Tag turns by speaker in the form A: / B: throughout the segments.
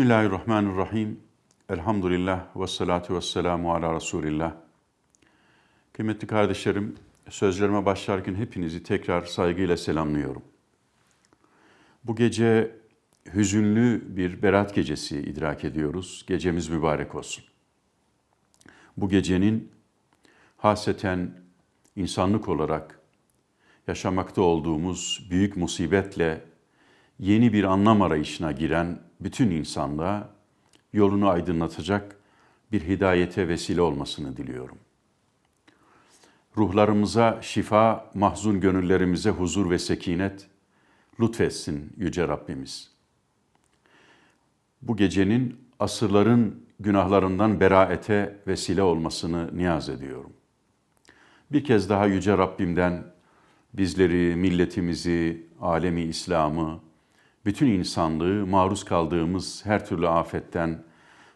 A: Bismillahirrahmanirrahim. Elhamdülillah ve salatu ve selamu ala Resulillah. Kıymetli kardeşlerim, sözlerime başlarken hepinizi tekrar saygıyla selamlıyorum. Bu gece hüzünlü bir berat gecesi idrak ediyoruz. Gecemiz mübarek olsun. Bu gecenin haseten insanlık olarak yaşamakta olduğumuz büyük musibetle yeni bir anlam arayışına giren bütün insanlığa yolunu aydınlatacak bir hidayete vesile olmasını diliyorum. Ruhlarımıza şifa, mahzun gönüllerimize huzur ve sekinet lütfetsin Yüce Rabbimiz. Bu gecenin asırların günahlarından beraete vesile olmasını niyaz ediyorum. Bir kez daha Yüce Rabbimden bizleri, milletimizi, alemi İslam'ı, bütün insanlığı maruz kaldığımız her türlü afetten,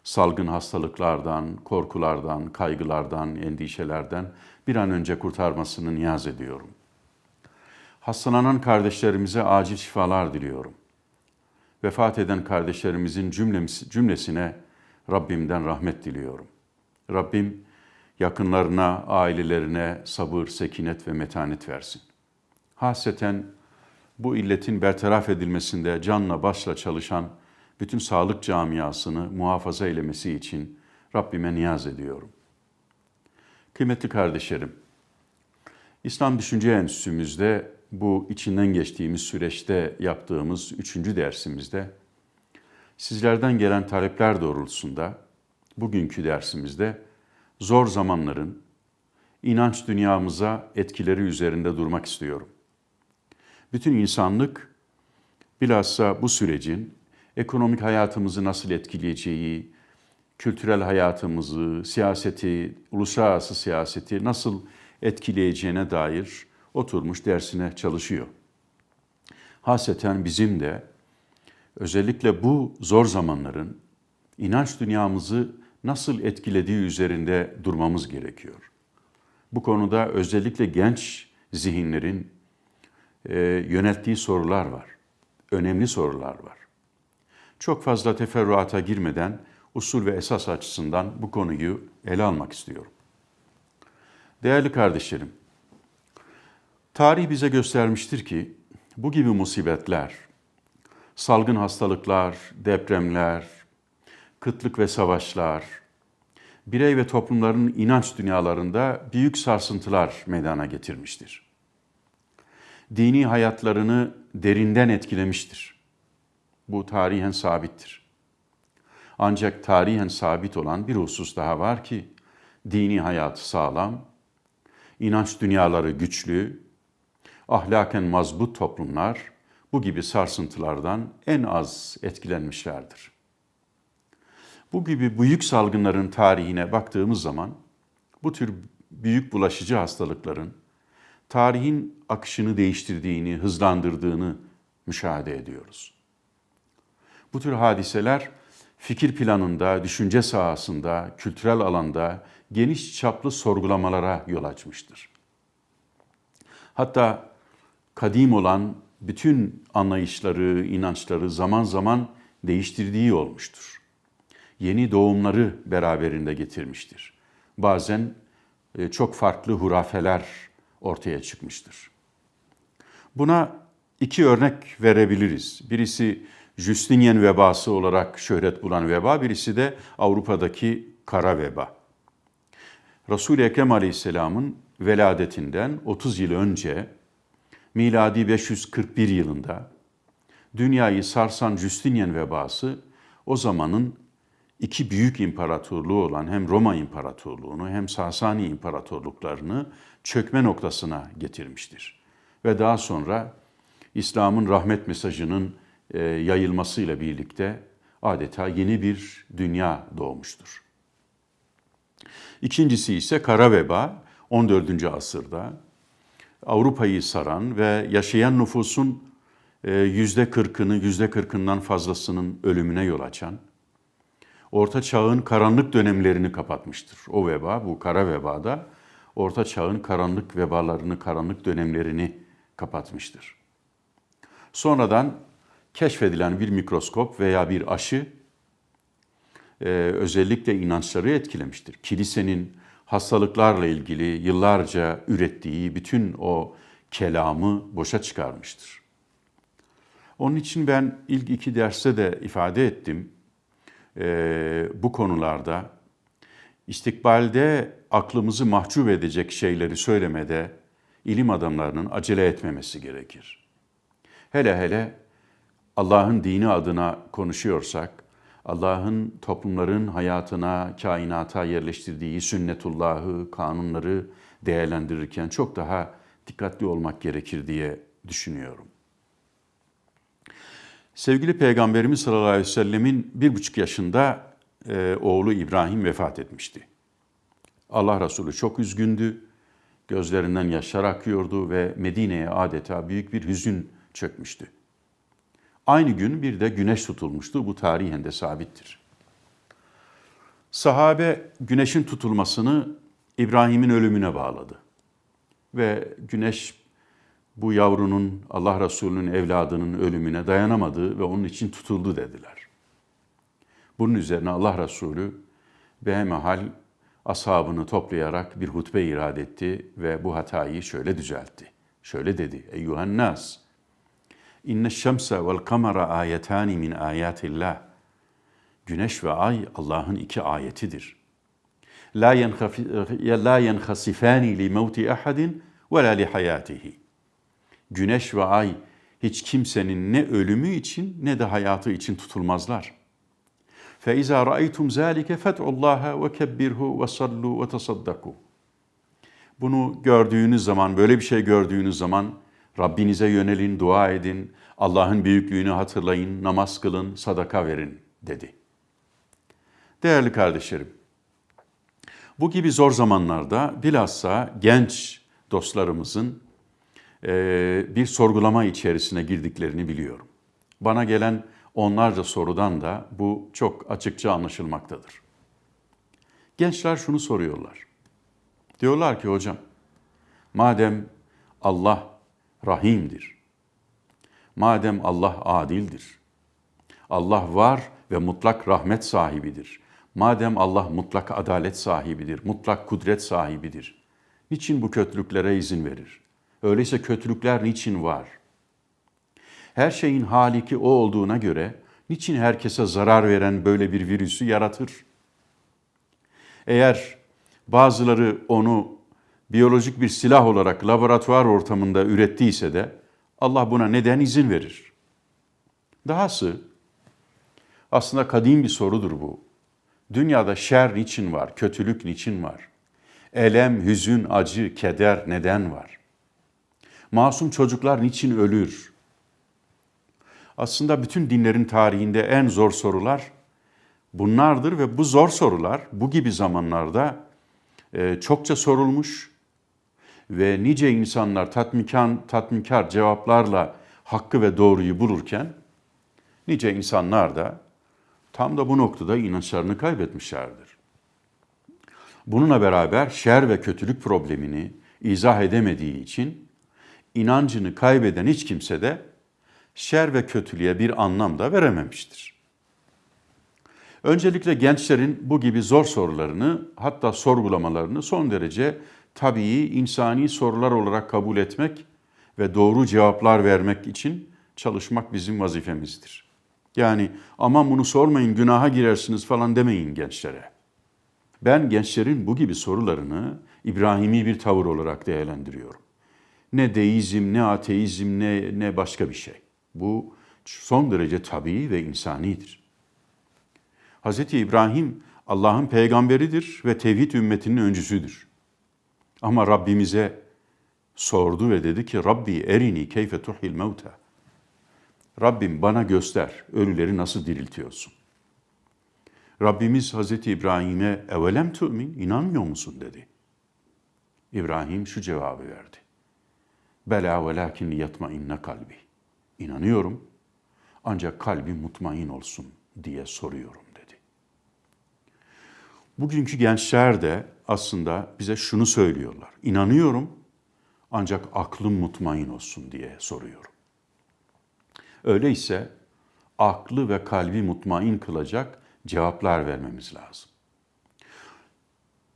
A: salgın hastalıklardan, korkulardan, kaygılardan, endişelerden bir an önce kurtarmasını niyaz ediyorum. Hastalanan kardeşlerimize acil şifalar diliyorum. Vefat eden kardeşlerimizin cümlesine Rabbimden rahmet diliyorum. Rabbim yakınlarına, ailelerine sabır, sekinet ve metanet versin. Haseten bu illetin bertaraf edilmesinde canla başla çalışan bütün sağlık camiasını muhafaza eylemesi için Rabbime niyaz ediyorum. Kıymetli kardeşlerim, İslam Düşünce Enstitümüzde bu içinden geçtiğimiz süreçte yaptığımız üçüncü dersimizde sizlerden gelen talepler doğrultusunda bugünkü dersimizde zor zamanların inanç dünyamıza etkileri üzerinde durmak istiyorum bütün insanlık bilhassa bu sürecin ekonomik hayatımızı nasıl etkileyeceği, kültürel hayatımızı, siyaseti, uluslararası siyaseti nasıl etkileyeceğine dair oturmuş dersine çalışıyor. Haseten bizim de özellikle bu zor zamanların inanç dünyamızı nasıl etkilediği üzerinde durmamız gerekiyor. Bu konuda özellikle genç zihinlerin e, yönelttiği sorular var. Önemli sorular var. Çok fazla teferruata girmeden usul ve esas açısından bu konuyu ele almak istiyorum. Değerli kardeşlerim, tarih bize göstermiştir ki bu gibi musibetler, salgın hastalıklar, depremler, kıtlık ve savaşlar, birey ve toplumların inanç dünyalarında büyük sarsıntılar meydana getirmiştir dini hayatlarını derinden etkilemiştir. Bu tarihen sabittir. Ancak tarihen sabit olan bir husus daha var ki dini hayatı sağlam, inanç dünyaları güçlü, ahlaken mazbut toplumlar bu gibi sarsıntılardan en az etkilenmişlerdir. Bu gibi büyük salgınların tarihine baktığımız zaman bu tür büyük bulaşıcı hastalıkların tarihin akışını değiştirdiğini, hızlandırdığını müşahede ediyoruz. Bu tür hadiseler fikir planında, düşünce sahasında, kültürel alanda geniş çaplı sorgulamalara yol açmıştır. Hatta kadim olan bütün anlayışları, inançları zaman zaman değiştirdiği olmuştur. Yeni doğumları beraberinde getirmiştir. Bazen e, çok farklı hurafeler ortaya çıkmıştır. Buna iki örnek verebiliriz. Birisi Justinian vebası olarak şöhret bulan veba, birisi de Avrupa'daki kara veba. Resul-i Ekrem Aleyhisselam'ın veladetinden 30 yıl önce miladi 541 yılında dünyayı sarsan Justinian vebası o zamanın iki büyük imparatorluğu olan hem Roma İmparatorluğunu hem Sasani İmparatorluklarını çökme noktasına getirmiştir. Ve daha sonra İslam'ın rahmet mesajının e, yayılmasıyla birlikte adeta yeni bir dünya doğmuştur. İkincisi ise kara veba 14. asırda Avrupa'yı saran ve yaşayan nüfusun e, yüzde kırkını, yüzde kırkından fazlasının ölümüne yol açan, Orta Çağ'ın karanlık dönemlerini kapatmıştır. O veba, bu kara vebada Orta Çağ'ın karanlık vebalarını, karanlık dönemlerini kapatmıştır. Sonradan keşfedilen bir mikroskop veya bir aşı e, özellikle inançları etkilemiştir. Kilisenin hastalıklarla ilgili yıllarca ürettiği bütün o kelamı boşa çıkarmıştır. Onun için ben ilk iki derste de ifade ettim. E, bu konularda istikbalde aklımızı mahcup edecek şeyleri söylemede ilim adamlarının acele etmemesi gerekir. Hele hele Allah'ın dini adına konuşuyorsak, Allah'ın toplumların hayatına, kainata yerleştirdiği sünnetullahı, kanunları değerlendirirken çok daha dikkatli olmak gerekir diye düşünüyorum. Sevgili Peygamberimiz sallallahu aleyhi ve sellemin bir buçuk yaşında e, oğlu İbrahim vefat etmişti. Allah Resulü çok üzgündü, gözlerinden yaşlar akıyordu ve Medine'ye adeta büyük bir hüzün çökmüştü. Aynı gün bir de güneş tutulmuştu. Bu tarihen de sabittir. Sahabe güneşin tutulmasını İbrahim'in ölümüne bağladı. Ve güneş bu yavrunun Allah Resulü'nün evladının ölümüne dayanamadı ve onun için tutuldu dediler. Bunun üzerine Allah Resulü behemehal ashabını toplayarak bir hutbe irad etti ve bu hatayı şöyle düzeltti. Şöyle dedi. Eyyuhen nas, inne şemse vel kamera ayetani min ayatillah. Güneş ve ay Allah'ın iki ayetidir. La yenhasifani li mevti ahadin ve la li hayatihi. Güneş ve ay hiç kimsenin ne ölümü için ne de hayatı için tutulmazlar.'' فإذا رأيتم ذلك فادعوا الله وكبره وصلوا وتصدقوا. Bunu gördüğünüz zaman, böyle bir şey gördüğünüz zaman Rabbinize yönelin, dua edin, Allah'ın büyüklüğünü hatırlayın, namaz kılın, sadaka verin dedi. Değerli kardeşlerim, bu gibi zor zamanlarda bilhassa genç dostlarımızın bir sorgulama içerisine girdiklerini biliyorum. Bana gelen onlarca sorudan da bu çok açıkça anlaşılmaktadır. Gençler şunu soruyorlar. Diyorlar ki hocam, madem Allah rahimdir, madem Allah adildir, Allah var ve mutlak rahmet sahibidir, madem Allah mutlak adalet sahibidir, mutlak kudret sahibidir, niçin bu kötülüklere izin verir? Öyleyse kötülükler niçin var?'' Her şeyin haliki o olduğuna göre niçin herkese zarar veren böyle bir virüsü yaratır? Eğer bazıları onu biyolojik bir silah olarak laboratuvar ortamında ürettiyse de Allah buna neden izin verir? Dahası aslında kadim bir sorudur bu. Dünyada şer niçin var? Kötülük niçin var? Elem, hüzün, acı, keder neden var? Masum çocuklar niçin ölür? Aslında bütün dinlerin tarihinde en zor sorular bunlardır ve bu zor sorular bu gibi zamanlarda e, çokça sorulmuş ve nice insanlar tatmikan, tatminkar cevaplarla hakkı ve doğruyu bulurken nice insanlar da tam da bu noktada inançlarını kaybetmişlerdir. Bununla beraber şer ve kötülük problemini izah edemediği için inancını kaybeden hiç kimse de şer ve kötülüğe bir anlam da verememiştir. Öncelikle gençlerin bu gibi zor sorularını hatta sorgulamalarını son derece tabii insani sorular olarak kabul etmek ve doğru cevaplar vermek için çalışmak bizim vazifemizdir. Yani aman bunu sormayın günaha girersiniz falan demeyin gençlere. Ben gençlerin bu gibi sorularını İbrahimi bir tavır olarak değerlendiriyorum. Ne deizm, ne ateizm, ne, ne başka bir şey. Bu son derece tabii ve insanidir. Hz. İbrahim Allah'ın peygamberidir ve tevhid ümmetinin öncüsüdür. Ama Rabbimize sordu ve dedi ki Rabbi erini keyfe tuhil mevta. Rabbim bana göster ölüleri nasıl diriltiyorsun. Rabbimiz Hazreti İbrahim'e evelem tu'min inanmıyor musun dedi. İbrahim şu cevabı verdi. Bela velakin yatma inne kalbi. İnanıyorum ancak kalbim mutmain olsun diye soruyorum dedi. Bugünkü gençler de aslında bize şunu söylüyorlar. İnanıyorum ancak aklım mutmain olsun diye soruyorum. Öyleyse aklı ve kalbi mutmain kılacak cevaplar vermemiz lazım.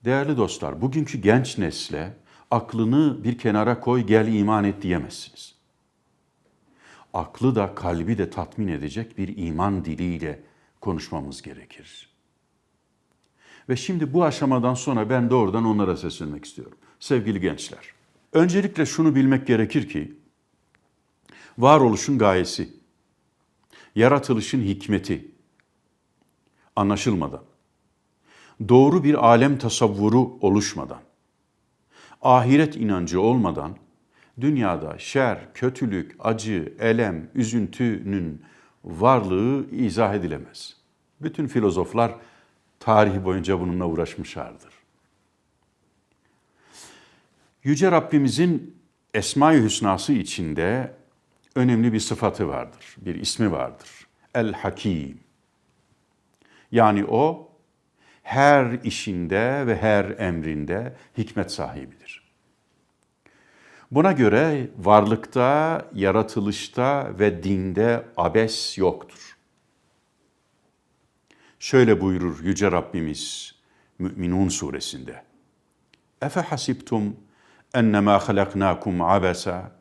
A: Değerli dostlar, bugünkü genç nesle aklını bir kenara koy gel iman et diyemezsiniz. Aklı da kalbi de tatmin edecek bir iman diliyle konuşmamız gerekir. Ve şimdi bu aşamadan sonra ben doğrudan onlara seslenmek istiyorum. Sevgili gençler, öncelikle şunu bilmek gerekir ki varoluşun gayesi, yaratılışın hikmeti anlaşılmadan, doğru bir alem tasavvuru oluşmadan, ahiret inancı olmadan dünyada şer, kötülük, acı, elem, üzüntünün varlığı izah edilemez. Bütün filozoflar tarih boyunca bununla uğraşmışlardır. Yüce Rabbimizin Esma-i Hüsnası içinde önemli bir sıfatı vardır, bir ismi vardır. El Hakim. Yani o her işinde ve her emrinde hikmet sahibidir. Buna göre varlıkta, yaratılışta ve dinde abes yoktur. Şöyle buyurur Yüce Rabbimiz Mü'minun suresinde. Efe hasibtum ennemâ halaknâkum abesa.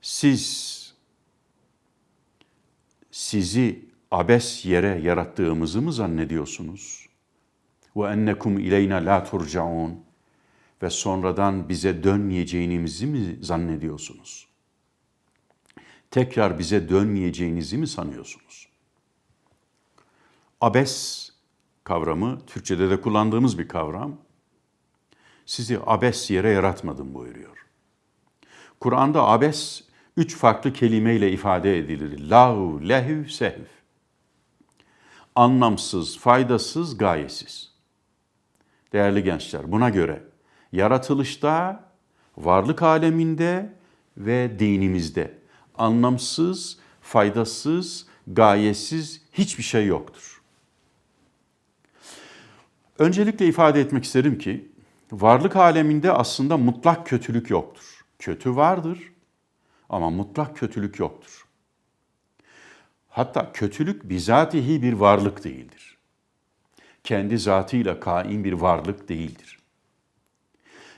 A: Siz sizi abes yere yarattığımızı mı zannediyorsunuz? Ve ennekum ileyna la turcaun ve sonradan bize dönmeyeceğinizi mi zannediyorsunuz? Tekrar bize dönmeyeceğinizi mi sanıyorsunuz? Abes kavramı Türkçede de kullandığımız bir kavram. Sizi abes yere yaratmadım buyuruyor. Kur'an'da abes üç farklı kelimeyle ifade edilir. Lahu, lehü, sehv. Anlamsız, faydasız, gayesiz. Değerli gençler, buna göre yaratılışta, varlık aleminde ve dinimizde anlamsız, faydasız, gayesiz hiçbir şey yoktur. Öncelikle ifade etmek isterim ki varlık aleminde aslında mutlak kötülük yoktur. Kötü vardır ama mutlak kötülük yoktur. Hatta kötülük bizatihi bir varlık değildir. Kendi zatıyla kaim bir varlık değildir.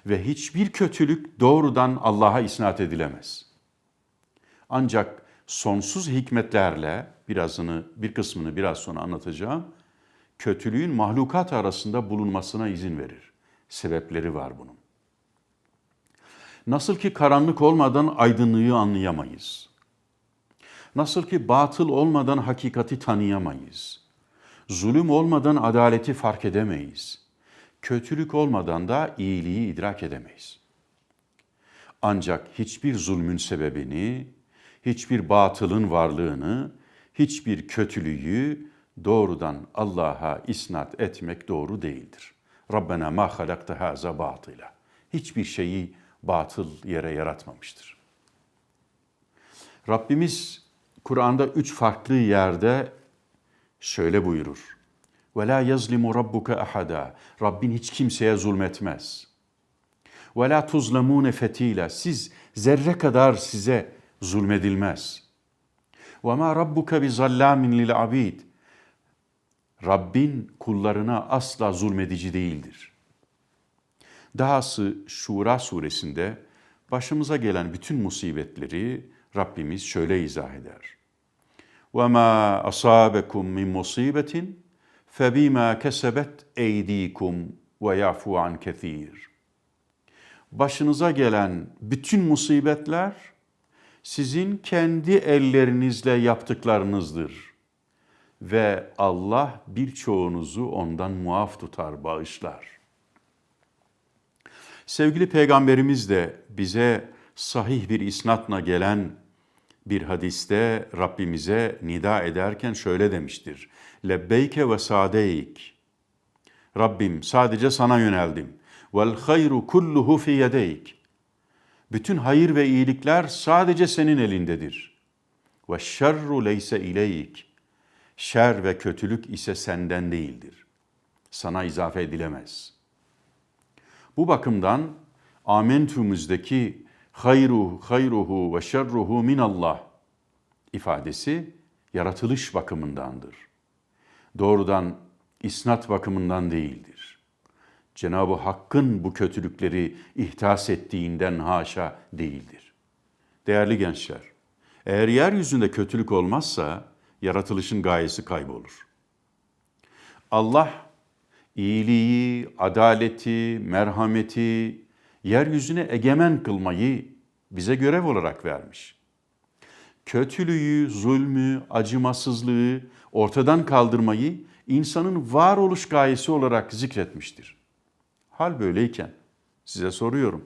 A: Ve hiçbir kötülük doğrudan Allah'a isnat edilemez. Ancak sonsuz hikmetlerle birazını bir kısmını biraz sonra anlatacağım. Kötülüğün mahlukat arasında bulunmasına izin verir. Sebepleri var bunun. Nasıl ki karanlık olmadan aydınlığı anlayamayız. Nasıl ki batıl olmadan hakikati tanıyamayız. Zulüm olmadan adaleti fark edemeyiz. Kötülük olmadan da iyiliği idrak edemeyiz. Ancak hiçbir zulmün sebebini, hiçbir batılın varlığını, hiçbir kötülüğü doğrudan Allah'a isnat etmek doğru değildir. Rabbena ma halakta haza batıla. Hiçbir şeyi batıl yere yaratmamıştır. Rabbimiz Kur'an'da üç farklı yerde şöyle buyurur. Ve la yazlimu rabbuka ahada. Rabbin hiç kimseye zulmetmez. Ve la tuzlamune fetila. Siz zerre kadar size zulmedilmez. Ve ma rabbuka bi zallamin lil abid. Rabbin kullarına asla zulmedici değildir. Dahası Şura suresinde başımıza gelen bütün musibetleri Rabbimiz şöyle izah eder. وَمَا أَصَابَكُم مِّن مُّصِيبَةٍ فَبِمَا كَسَبَتْ اَيْد۪يكُمْ وَيَعْفُوا عَنْ كَثِيرٍ Başınıza gelen bütün musibetler sizin kendi ellerinizle yaptıklarınızdır. Ve Allah birçoğunuzu ondan muaf tutar, bağışlar. Sevgili Peygamberimiz de bize sahih bir isnatla gelen bir hadiste Rabbimize nida ederken şöyle demiştir. Lebbeyke ve sadeyk. Rabbim sadece sana yöneldim. Vel hayru kulluhu fi yedeyk. Bütün hayır ve iyilikler sadece senin elindedir. Ve şerru leyse ileyk. Şer ve kötülük ise senden değildir. Sana izafe edilemez. Bu bakımdan amentumuzdaki hayruhu hayruhu ve şerruhu minallah ifadesi yaratılış bakımındandır. Doğrudan isnat bakımından değildir. Cenab-ı Hakk'ın bu kötülükleri ihtas ettiğinden haşa değildir. Değerli gençler, eğer yeryüzünde kötülük olmazsa yaratılışın gayesi kaybolur. Allah iyiliği, adaleti, merhameti yeryüzüne egemen kılmayı bize görev olarak vermiş. Kötülüğü, zulmü, acımasızlığı ortadan kaldırmayı insanın varoluş gayesi olarak zikretmiştir. Hal böyleyken size soruyorum.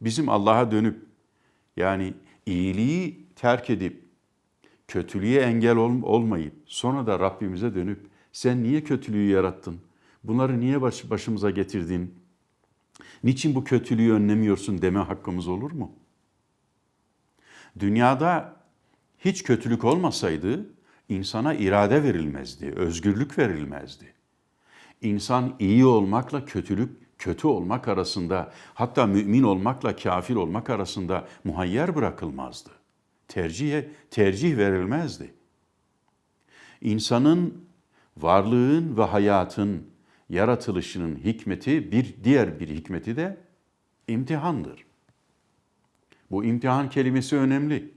A: Bizim Allah'a dönüp yani iyiliği terk edip kötülüğe engel ol, olmayıp sonra da Rabbimize dönüp sen niye kötülüğü yarattın? Bunları niye baş, başımıza getirdin? Niçin bu kötülüğü önlemiyorsun deme hakkımız olur mu? Dünyada hiç kötülük olmasaydı insana irade verilmezdi, özgürlük verilmezdi. İnsan iyi olmakla kötülük, kötü olmak arasında, hatta mümin olmakla kafir olmak arasında muhayyer bırakılmazdı. Tercihe, tercih verilmezdi. İnsanın varlığın ve hayatın yaratılışının hikmeti bir diğer bir hikmeti de imtihandır. Bu imtihan kelimesi önemli.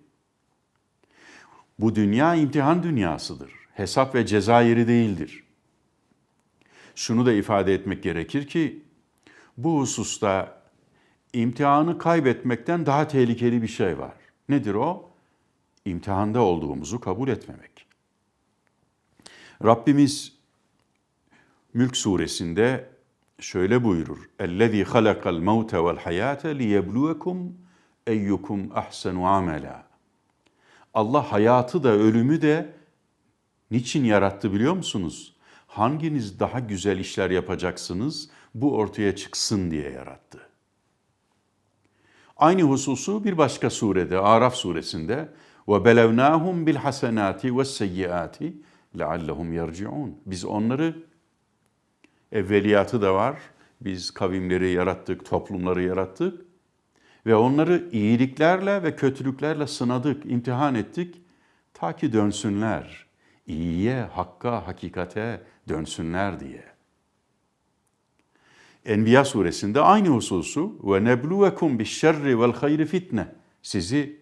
A: Bu dünya imtihan dünyasıdır. Hesap ve ceza yeri değildir. Şunu da ifade etmek gerekir ki bu hususta imtihanı kaybetmekten daha tehlikeli bir şey var. Nedir o? İmtihanda olduğumuzu kabul etmemek. Rabbimiz Mülk suresinde şöyle buyurur. اَلَّذ۪ي خَلَقَ الْمَوْتَ وَالْحَيَاةَ لِيَبْلُوَكُمْ eyyukum ahsenu amela. Allah hayatı da ölümü de niçin yarattı biliyor musunuz? Hanginiz daha güzel işler yapacaksınız bu ortaya çıksın diye yarattı. Aynı hususu bir başka surede Araf suresinde ve belevnahum bil hasenati ve seyyiati leallehum yerciun. Biz onları evveliyatı da var. Biz kavimleri yarattık, toplumları yarattık ve onları iyiliklerle ve kötülüklerle sınadık, imtihan ettik ta ki dönsünler. İyiye, hakka, hakikate dönsünler diye. Enbiya suresinde aynı hususu ve nebluvekum bişşerri vel hayri fitne. Sizi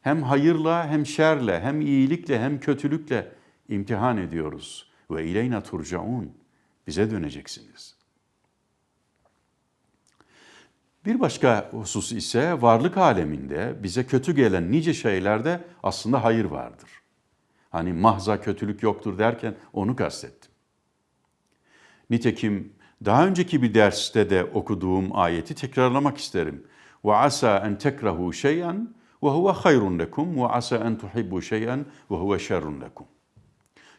A: hem hayırla hem şerle hem iyilikle hem kötülükle imtihan ediyoruz. Ve ileyna turcaun. Bize döneceksiniz. Bir başka husus ise varlık aleminde bize kötü gelen nice şeylerde aslında hayır vardır. Hani mahza kötülük yoktur derken onu kastettim. Nitekim daha önceki bir derste de okuduğum ayeti tekrarlamak isterim. Ve asa en tekrahu şey'en ve huve hayrun lekum ve asa en tuhibbu şey'en ve huve şerrun lekum.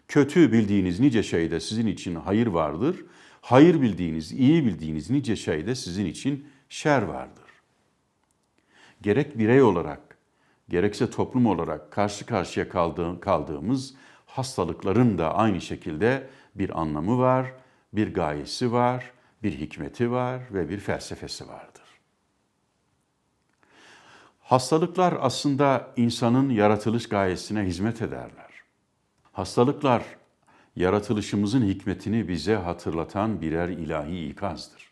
A: Kötü bildiğiniz nice şeyde sizin için hayır vardır. Hayır bildiğiniz, iyi bildiğiniz nice şeyde sizin için şer vardır. Gerek birey olarak, gerekse toplum olarak karşı karşıya kaldığımız hastalıkların da aynı şekilde bir anlamı var, bir gayesi var, bir hikmeti var ve bir felsefesi vardır. Hastalıklar aslında insanın yaratılış gayesine hizmet ederler. Hastalıklar yaratılışımızın hikmetini bize hatırlatan birer ilahi ikazdır.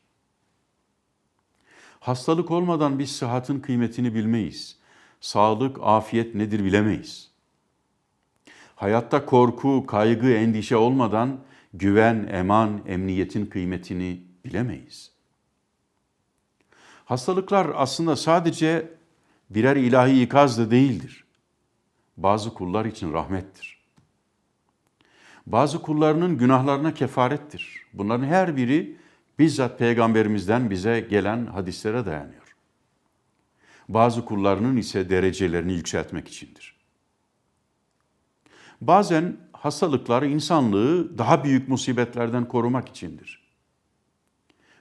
A: Hastalık olmadan biz sıhhatin kıymetini bilmeyiz. Sağlık, afiyet nedir bilemeyiz. Hayatta korku, kaygı, endişe olmadan güven, eman, emniyetin kıymetini bilemeyiz. Hastalıklar aslında sadece birer ilahi ikaz da değildir. Bazı kullar için rahmettir. Bazı kullarının günahlarına kefarettir. Bunların her biri bizzat peygamberimizden bize gelen hadislere dayanıyor. Bazı kullarının ise derecelerini yükseltmek içindir. Bazen hastalıklar insanlığı daha büyük musibetlerden korumak içindir.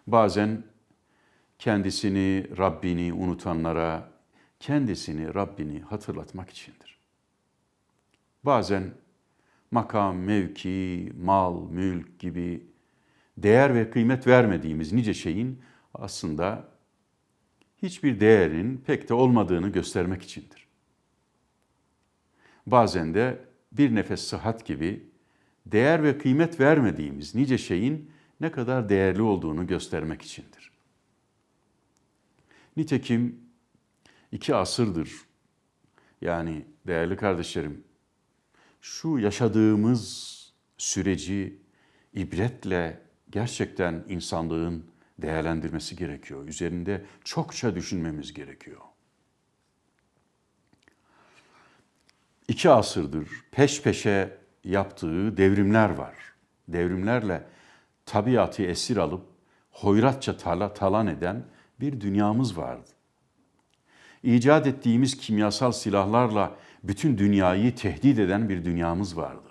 A: Bazen kendisini, Rabbini unutanlara kendisini, Rabbini hatırlatmak içindir. Bazen makam, mevki, mal, mülk gibi değer ve kıymet vermediğimiz nice şeyin aslında hiçbir değerin pek de olmadığını göstermek içindir. Bazen de bir nefes sıhhat gibi değer ve kıymet vermediğimiz nice şeyin ne kadar değerli olduğunu göstermek içindir. Nitekim iki asırdır yani değerli kardeşlerim şu yaşadığımız süreci ibretle gerçekten insanlığın değerlendirmesi gerekiyor. Üzerinde çokça düşünmemiz gerekiyor. İki asırdır peş peşe yaptığı devrimler var. Devrimlerle tabiatı esir alıp hoyratça tala, talan eden bir dünyamız vardı. İcat ettiğimiz kimyasal silahlarla bütün dünyayı tehdit eden bir dünyamız vardı.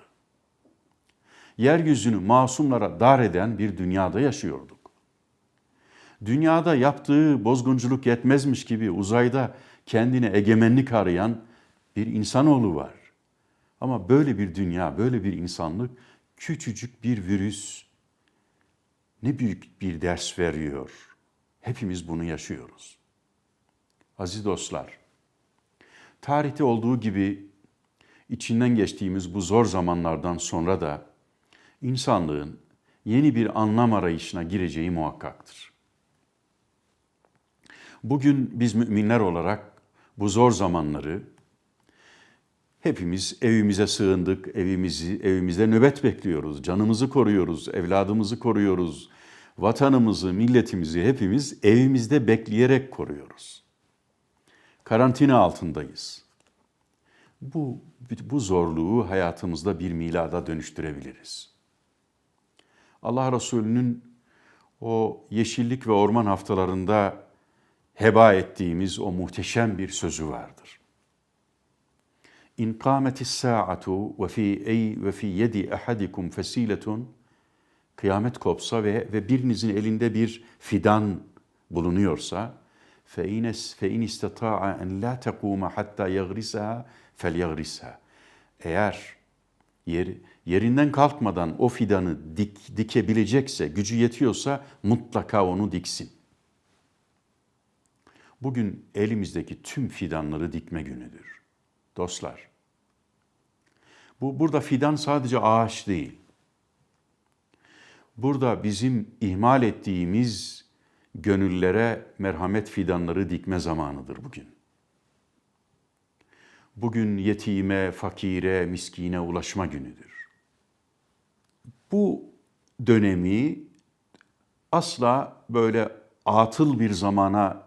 A: Yeryüzünü masumlara dar eden bir dünyada yaşıyorduk. Dünyada yaptığı bozgunculuk yetmezmiş gibi uzayda kendine egemenlik arayan bir insanoğlu var. Ama böyle bir dünya, böyle bir insanlık küçücük bir virüs ne büyük bir ders veriyor. Hepimiz bunu yaşıyoruz. Aziz dostlar, tarihte olduğu gibi içinden geçtiğimiz bu zor zamanlardan sonra da insanlığın yeni bir anlam arayışına gireceği muhakkaktır. Bugün biz müminler olarak bu zor zamanları hepimiz evimize sığındık, evimizi evimizde nöbet bekliyoruz, canımızı koruyoruz, evladımızı koruyoruz, vatanımızı, milletimizi hepimiz evimizde bekleyerek koruyoruz. Karantina altındayız. Bu bu zorluğu hayatımızda bir milada dönüştürebiliriz. Allah Resulü'nün o yeşillik ve orman haftalarında heba ettiğimiz o muhteşem bir sözü vardır. İn kâmetis sa'atu ve fi ey ve fi yedi ahadikum fesiletun kıyamet kopsa ve ve birinizin elinde bir fidan bulunuyorsa fe ines fe in istata'a en la tekuma hatta yagrisaha felyagrisha. Eğer yer, yerinden kalkmadan o fidanı dik, dikebilecekse, gücü yetiyorsa mutlaka onu diksin. Bugün elimizdeki tüm fidanları dikme günüdür. Dostlar. Bu burada fidan sadece ağaç değil. Burada bizim ihmal ettiğimiz gönüllere merhamet fidanları dikme zamanıdır bugün. Bugün yetime, fakire, miskine ulaşma günüdür. Bu dönemi asla böyle atıl bir zamana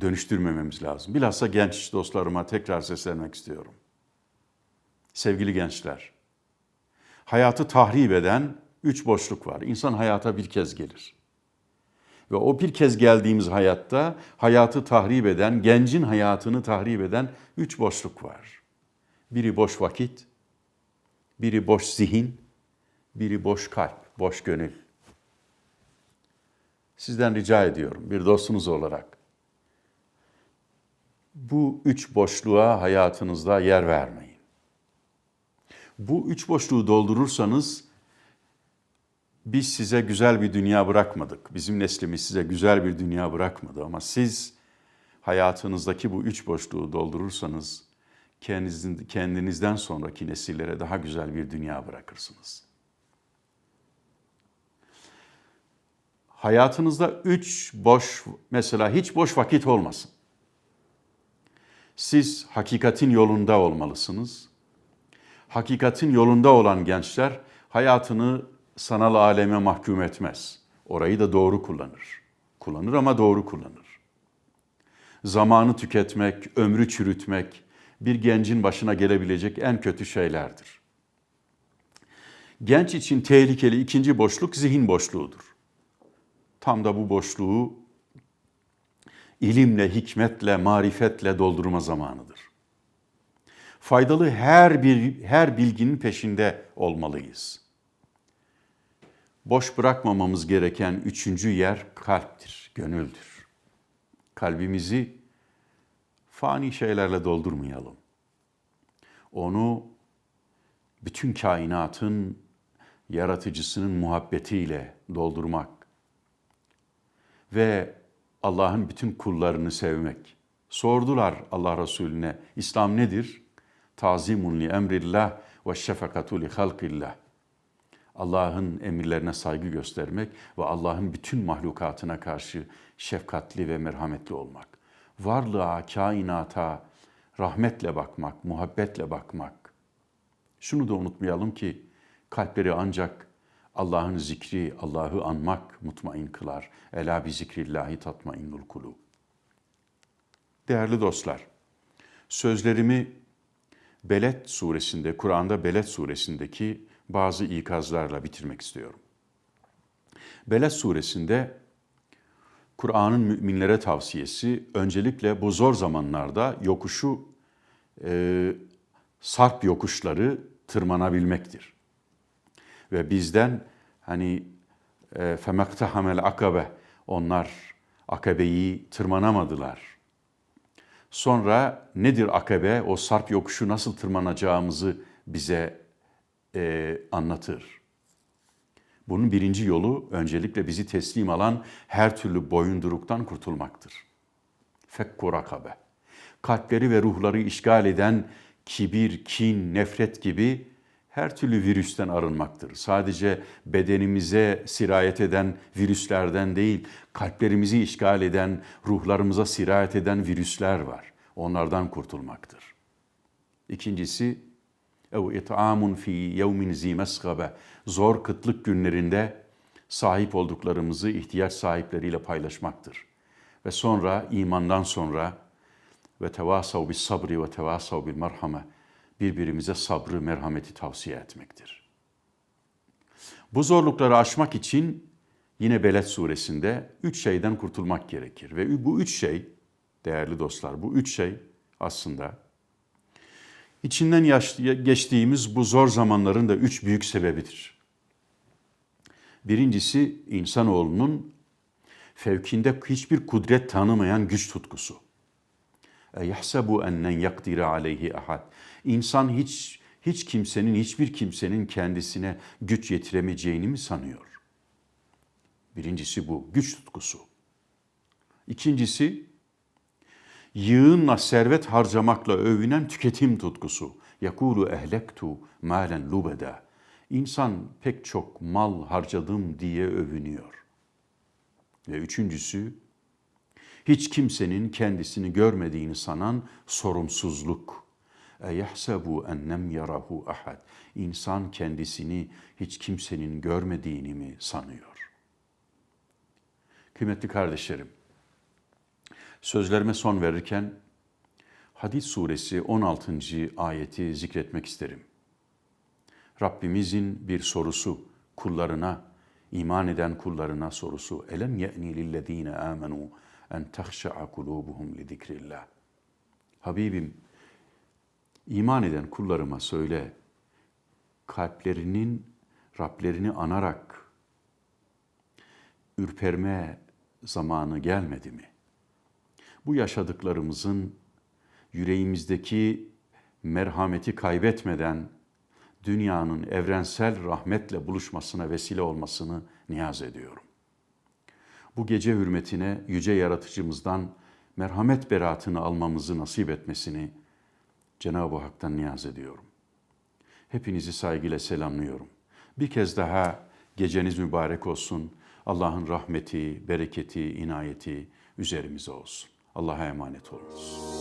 A: dönüştürmememiz lazım. Bilhassa genç dostlarıma tekrar seslenmek istiyorum. Sevgili gençler, hayatı tahrip eden üç boşluk var. İnsan hayata bir kez gelir. Ve o bir kez geldiğimiz hayatta hayatı tahrip eden, gencin hayatını tahrip eden üç boşluk var. Biri boş vakit, biri boş zihin, biri boş kalp, boş gönül. Sizden rica ediyorum bir dostunuz olarak bu üç boşluğa hayatınızda yer vermeyin. Bu üç boşluğu doldurursanız biz size güzel bir dünya bırakmadık. Bizim neslimiz size güzel bir dünya bırakmadı ama siz hayatınızdaki bu üç boşluğu doldurursanız kendinizden, sonraki nesillere daha güzel bir dünya bırakırsınız. Hayatınızda üç boş, mesela hiç boş vakit olmasın. Siz hakikatin yolunda olmalısınız. Hakikatin yolunda olan gençler hayatını sanal aleme mahkum etmez. Orayı da doğru kullanır. Kullanır ama doğru kullanır. Zamanı tüketmek, ömrü çürütmek bir gencin başına gelebilecek en kötü şeylerdir. Genç için tehlikeli ikinci boşluk zihin boşluğudur. Tam da bu boşluğu ilimle, hikmetle, marifetle doldurma zamanıdır. Faydalı her bir her bilginin peşinde olmalıyız. Boş bırakmamamız gereken üçüncü yer kalptir, gönüldür. Kalbimizi fani şeylerle doldurmayalım. Onu bütün kainatın yaratıcısının muhabbetiyle doldurmak ve Allah'ın bütün kullarını sevmek. Sordular Allah Resulüne, İslam nedir? Tazimun li emrillah ve şefakatu li halkillah. Allah'ın emirlerine saygı göstermek ve Allah'ın bütün mahlukatına karşı şefkatli ve merhametli olmak. Varlığa, kainata rahmetle bakmak, muhabbetle bakmak. Şunu da unutmayalım ki kalpleri ancak Allah'ın zikri, Allah'ı anmak mutmain kılar. Ela bi zikrillahi tatmainnul kulub. Değerli dostlar, sözlerimi Beled suresinde, Kur'an'da Beled suresindeki bazı ikazlarla bitirmek istiyorum. Beled suresinde Kur'an'ın müminlere tavsiyesi öncelikle bu zor zamanlarda yokuşu, e, sarp yokuşları tırmanabilmektir. Ve bizden hani e, femektahamel akabe onlar akabeyi tırmanamadılar. Sonra nedir akabe? O sarp yokuşu nasıl tırmanacağımızı bize e, anlatır. Bunun birinci yolu öncelikle bizi teslim alan her türlü boyunduruktan kurtulmaktır. Fekku rakabe. Kalpleri ve ruhları işgal eden kibir, kin, nefret gibi her türlü virüsten arınmaktır. Sadece bedenimize sirayet eden virüslerden değil, kalplerimizi işgal eden, ruhlarımıza sirayet eden virüsler var. Onlardan kurtulmaktır. İkincisi, ev it'amun fi yevmin zi. Zor kıtlık günlerinde sahip olduklarımızı ihtiyaç sahipleriyle paylaşmaktır. Ve sonra imandan sonra ve tevasav bis sabri ve tevasav bil merhame birbirimize sabrı, merhameti tavsiye etmektir. Bu zorlukları aşmak için yine Beled suresinde üç şeyden kurtulmak gerekir. Ve bu üç şey, değerli dostlar, bu üç şey aslında içinden geçtiğimiz bu zor zamanların da üç büyük sebebidir. Birincisi insanoğlunun fevkinde hiçbir kudret tanımayan güç tutkusu. يَحْسَبُ اَنَّنْ يَقْدِرَ عَلَيْهِ اَحَدٍ İnsan hiç hiç kimsenin, hiçbir kimsenin kendisine güç yetiremeyeceğini mi sanıyor? Birincisi bu, güç tutkusu. İkincisi, yığınla servet harcamakla övünen tüketim tutkusu. Yakulu ehlektu malen lubeda. İnsan pek çok mal harcadım diye övünüyor. Ve üçüncüsü, hiç kimsenin kendisini görmediğini sanan sorumsuzluk. اَيَحْسَبُ ennem yarahu ahad. İnsan kendisini hiç kimsenin görmediğini mi sanıyor? Kıymetli kardeşlerim, sözlerime son verirken Hadid suresi 16. ayeti zikretmek isterim. Rabbimizin bir sorusu kullarına, iman eden kullarına sorusu. Elem ye'ni lillezine amenu en tahşa'a kulubuhum li zikrillah. Habibim, iman eden kullarıma söyle, kalplerinin Rablerini anarak ürperme zamanı gelmedi mi? Bu yaşadıklarımızın yüreğimizdeki merhameti kaybetmeden dünyanın evrensel rahmetle buluşmasına vesile olmasını niyaz ediyorum. Bu gece hürmetine yüce yaratıcımızdan merhamet beratını almamızı nasip etmesini Cenab-ı Hak'tan niyaz ediyorum. Hepinizi saygıyla selamlıyorum. Bir kez daha geceniz mübarek olsun. Allah'ın rahmeti, bereketi, inayeti üzerimize olsun. Allah'a emanet olunuz.